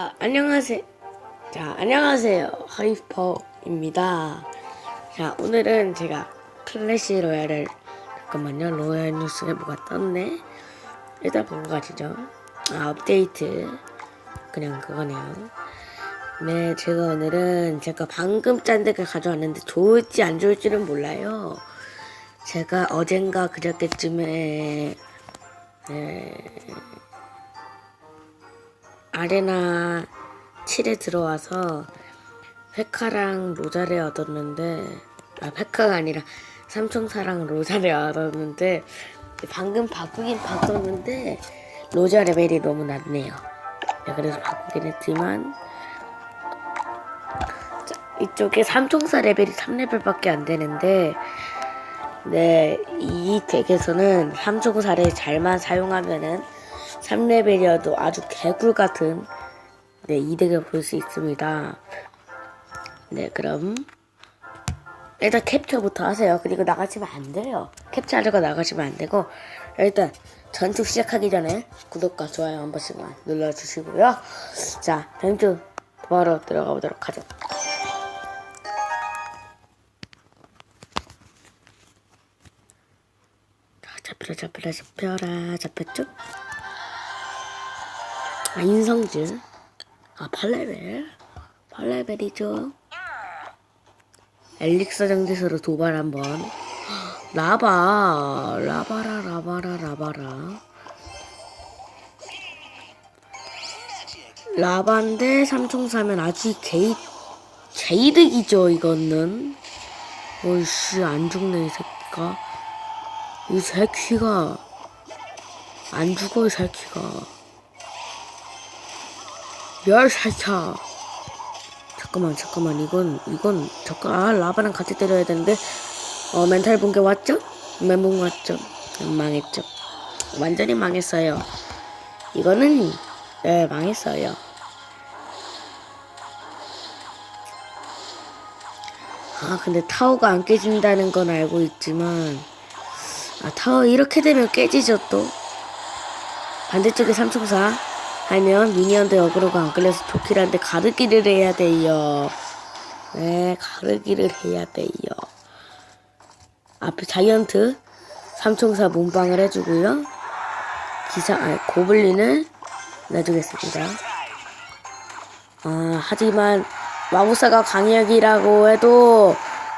아, 안녕하세요. 자, 안녕하세요. 하이퍼입니다. 자, 오늘은 제가 클래시 로얄을 잠깐만요. 로얄 뉴스에 뭐가 떴네. 일단 보고 가시죠. 아, 업데이트. 그냥 그거네요. 네, 제가 오늘은 제가 방금 짠 데가 가져왔는데 좋을지 안 좋을지는 몰라요. 제가 어젠가 그저께쯤에 네, 아레나 7에 들어와서 페카랑 로자를 얻었는데 아 페카가 아니라 삼총사랑 로자를 얻었는데 방금 바꾸긴 바꿨는데 로자 레벨이 너무 낮네요. 네, 그래서 바꾸긴 했지만 자, 이쪽에 삼총사 레벨이 3레벨밖에 안 되는데 네, 이 덱에서는 삼총사를 잘만 사용하면은 3레벨이어도 아주 개꿀 같은 네, 이 덱을 볼 수 있습니다. 네, 그럼 일단 캡처부터 하세요. 그리고 나가시면 안 돼요. 캡처하려고 나가시면 안 되고 일단 전투 시작하기 전에 구독과 좋아요 한 번씩만 눌러주시고요. 자, 전투 바로 들어가 보도록 하죠. 자, 잡혀라, 잡혀라, 잡혀라, 잡혔죠? 아, 인성질. 아, 8레벨. 8레벨이죠. 엘릭서 정지서로 도발 한번. 라바. 라바라, 라바라, 라바라. 라반데 삼총 사면 아주 개이, 개이득이죠, 이거는. 어이씨, 안 죽네, 이 새끼가. 이 새끼가. 안 죽어, 이 새끼가. 열 살차. 잠깐만, 잠깐만, 이건, 이건, 잠깐, 아, 라바랑 같이 때려야 되는데, 어, 멘탈 붕괴 왔죠? 멘붕 왔죠? 망했죠? 완전히 망했어요. 이거는, 네, 망했어요. 아, 근데 타워가 안 깨진다는 건 알고 있지만, 아, 타워 이렇게 되면 깨지죠, 또? 반대쪽에 삼총사. 하면 미니언들 어그로가 안 끌려서 도키한테 가르기를 해야 돼요. 네, 가르기를 해야 돼요. 앞에 자이언트 삼총사 몸빵을 해주고요. 기사, 아니, 고블린을 내주겠습니다. 아, 하지만 마법사가 강약이라고 해도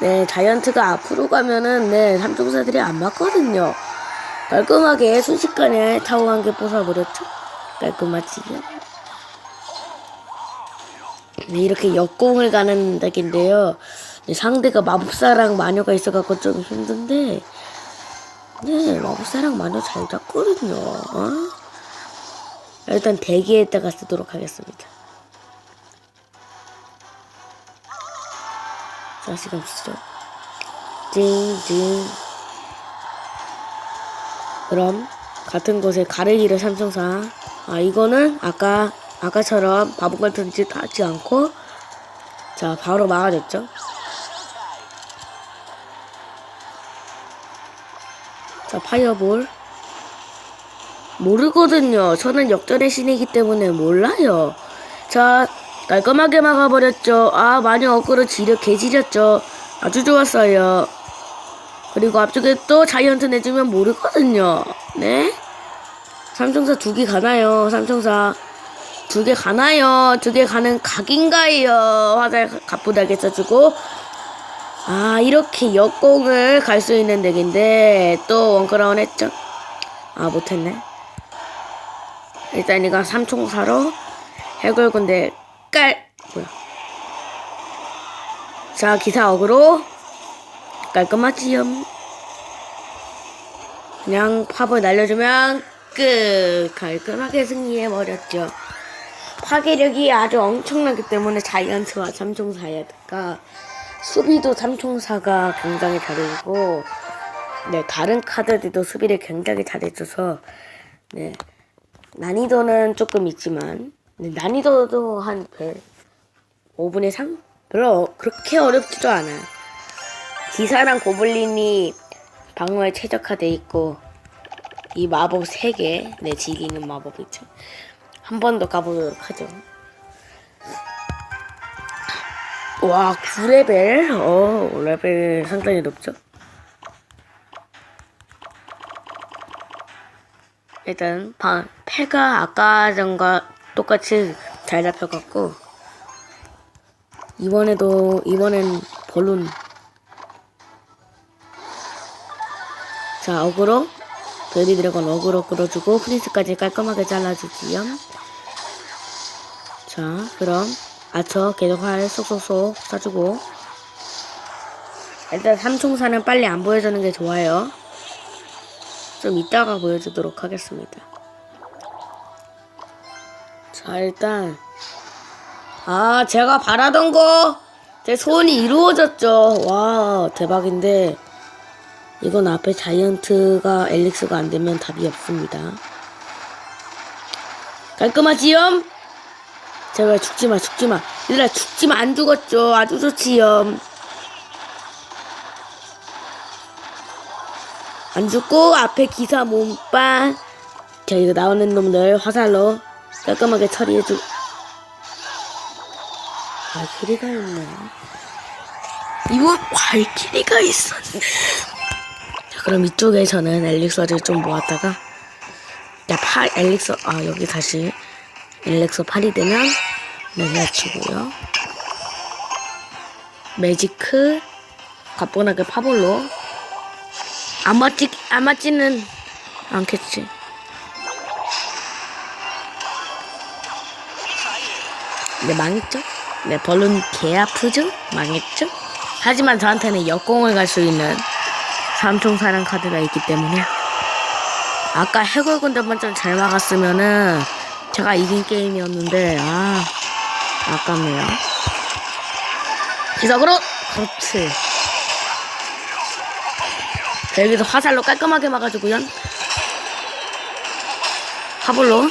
네, 자이언트가 앞으로 가면은 네, 삼총사들이 안 맞거든요. 깔끔하게 순식간에 타워 한개 부숴버렸죠. 깔끔하지요. 네, 이렇게 역공을 가는 덱인데요. 네, 상대가 마법사랑 마녀가 있어갖고 좀 힘든데, 네, 마법사랑 마녀 잘 잡거든요. 어? 일단 대기에다가 쓰도록 하겠습니다. 자, 시간 쓰죠. 징징. 그럼 같은 곳에 가르기를 삼성사. 아 이거는 아까 아까처럼 바보 같은 짓 하지 않고 자 바로 막아줬죠. 자 파이어볼 모르거든요. 저는 역전의 신이기 때문에 몰라요. 자 깔끔하게 막아버렸죠. 아 많이 어그로 지려 개지렸죠. 아주 좋았어요. 그리고 앞쪽에 또 자이언트 내주면 모르거든요. 네? 삼총사 두 개 가나요? 삼총사 두 개 가나요? 두 개 가는 각인가요? 화살 가쁘다게 써주고 아 이렇게 역공을 갈 수 있는 덱인데 또 원크라운 했죠? 아 못했네. 일단 이거 삼총사로 해골군대 깔 뭐야? 자 기사 어그로 깔끔하지요. 그냥 팝을 날려주면 끝 깔끔하게 승리해버렸죠. 파괴력이 아주 엄청나기 때문에 자이언트와 삼총사야가 수비도 삼총사가 굉장히 잘해주고 네 다른 카드들도 수비를 굉장히 잘해줘서 네 난이도는 조금 있지만 네, 난이도도 한 별 5분의 3? 별로 어- 그렇게 어렵지도 않아요. 기사랑 고블린이 방어에 최적화돼 있고 이 마법 3개 네 즐기는 마법이죠? 한 번 더 가보도록 하죠. 와 9레벨? 어 레벨 상당히 높죠? 일단 방 패가 아까 전과 똑같이 잘 잡혀갖고 이번에도 이번엔 벌룬. 자 어그로 베리 드래곤 어그로 끌어주고 프린스까지 깔끔하게 잘라주지요. 자 그럼 아처 계속 활 쏙쏙쏙 쏴주고. 일단 삼총사는 빨리 안 보여주는 게 좋아요. 좀 이따가 보여주도록 하겠습니다. 자 일단. 아 제가 바라던 거! 제 소원이 이루어졌죠. 와 대박인데 이건 앞에 자이언트가 엘릭스가 안 되면 답이 없습니다. 깔끔하지요? 제발 죽지마 죽지마. 얘들아 죽지마. 안 죽었죠. 아주 좋지요 안 죽고 앞에 기사 몸빵 자 이거 나오는 놈들 화살로 깔끔하게 처리해주 발키리가 있네. 이거 발키리가 있었네. 자 그럼 이쪽에서는 엘릭서를 좀 모았다가 자, 파, 엘릭서, 아, 여기 다시 엘릭서 8이 되면 내려치고요. 매지크, 가뿐하게 파볼로. 안 맞지, 안 맞지는 않겠지. 네, 망했죠? 네, 벌룬 개 아프죠? 망했죠? 하지만 저한테는 역공을 갈 수 있는 삼총 사랑 카드가 있기 때문에 아까 해골 군대만 좀 잘 막았으면은 제가 이긴 게임이었는데 아 아깝네요. 기석으로 그렇지. 자, 여기서 화살로 깔끔하게 막아주고요. 화불로.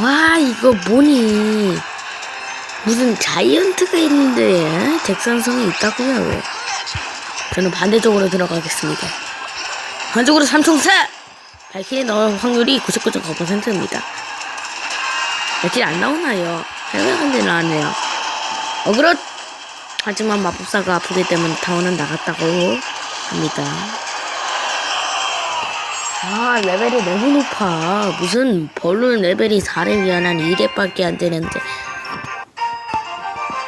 와 이거 뭐니? 무슨 자이언트가 있는데 잭선성이 있다고요? 저는 반대쪽으로 들어가겠습니다. 한쪽으로 삼총사! 발키리 넣을 확률이 99.9%입니다. 발키리 안 나오나요? 해외근데 나왔네요. 어 그렇! 하지만 마법사가 아프기 때문에 타워는 나갔다고 합니다. 아, 레벨이 너무 높아. 무슨 벌룬 레벨이 4를 위한한 2렙밖에 안 되는데.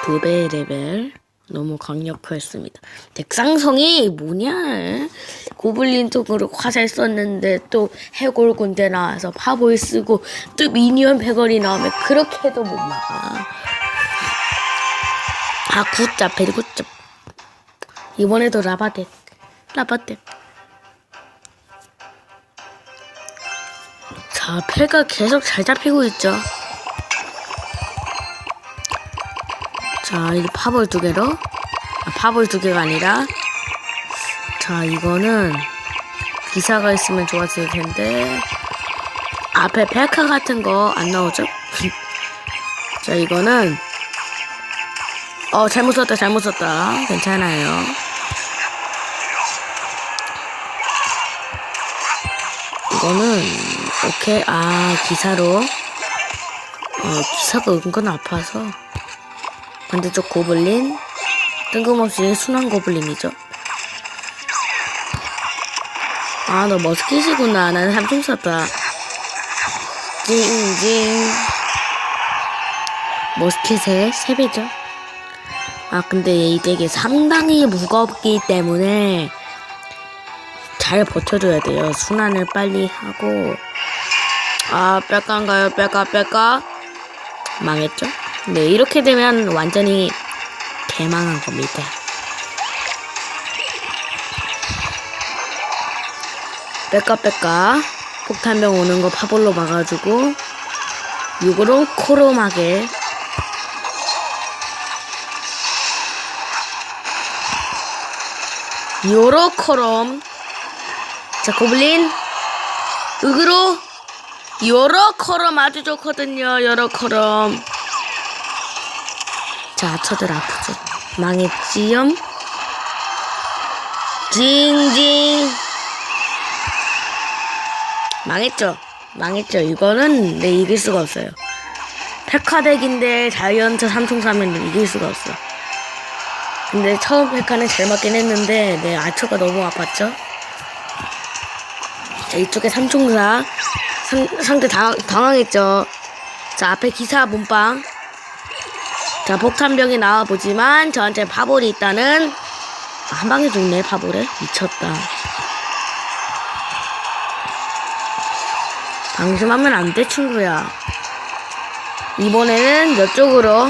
두 배의 레벨. 너무 강력했습니다. 덱상성이 뭐냐? 고블린 쪽으로 화살 썼는데 또 해골 군대 나와서 파볼 쓰고 또 미니언 패거리 나오면 그렇게 해도 못 막아. 아 굿잡 베리 굿잡. 이번에도 라바덱 라바덱. 자 패가 계속 잘 잡히고 있죠. 자, 이제 파볼 두 개로. 아, 파볼 두 개가 아니라. 자, 이거는 기사가 있으면 좋았을 텐데. 앞에 백화 같은 거 안 나오죠? 자, 이거는. 어, 잘못 썼다, 잘못 썼다. 괜찮아요. 이거는, 오케이. 아, 기사로. 어, 기사가 은근 아파서. 반대쪽 고블린 뜬금없이 순한 고블린이죠. 아 너 머스킷이구나. 나는 삼총 샀다. 징징. 머스킷의 3배죠. 아 근데 이게 상당히 무겁기 때문에 잘 버텨줘야 돼요. 순환을 빨리 하고. 아 뺄까인가요? 뺄까 뺄까? 망했죠 네, 이렇게 되면 완전히 개망한 겁니다. 뺄까 폭탄병 오는 거 파볼로 막아주고 육으로 코롬하게. 요로 코롬 자 고블린. 으그로 요로 코롬 아주 좋거든요 요로 코롬 자, 저들 아프죠. 망했지염? 징징! 망했죠? 망했죠? 이거는 내 이길 수가 없어요. 페카덱인데 자이언트 삼총 사면 이길 수가 없어. 근데 처음 페카는 잘 맞긴 했는데 내 아초가 너무 아팠죠? 자, 이쪽에 삼총사. 상, 상대 당황, 당황했죠? 자, 앞에 기사 문빵. 자, 폭탄병이 나와보지만 저한테 파벌이 있다는 한 방에 죽네, 파벌에. 미쳤다. 방심하면 안 돼, 친구야. 이번에는 이쪽으로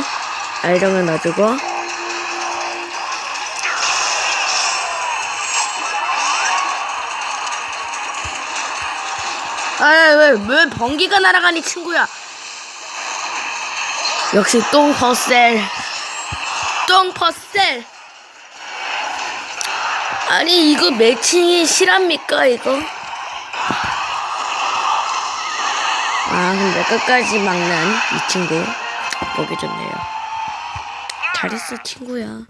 알정을 놔두고 아왜왜 왜 번개가 날아가니 친구야 역시 똥퍼셀. 똥퍼셀. 아니 이거 매칭이 실합니까 이거? 아 근데 끝까지 막는 이 친구. 보기 좋네요. 잘했어 친구야.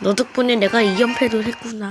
너 덕분에 내가 2연패도 했구나.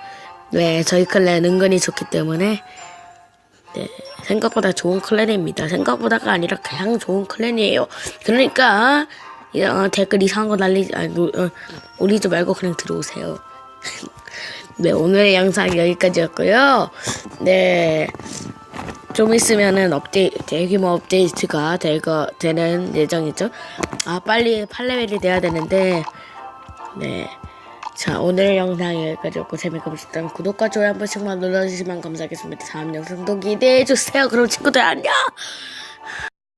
네 저희 클랜 은근히 좋기 때문에 네 생각보다 좋은 클랜입니다 생각보다가 아니라 그냥 좋은 클랜이에요 그러니까 어, 댓글 이상한 거 날리지 아니 노- 어, 올리지 말고 그냥 들어오세요 네 오늘의 영상 여기까지였고요 네 좀 있으면은 업데이트, 대규모 업데이트가 될거 되는 예정이죠. 아, 빨리 8레벨이 돼야 되는데, 네. 자, 오늘 영상 여기까지 였고, 재미가 보셨다면 구독과 좋아요 한 번씩만 눌러주시면 감사하겠습니다. 다음 영상도 기대해주세요. 그럼 친구들 안녕!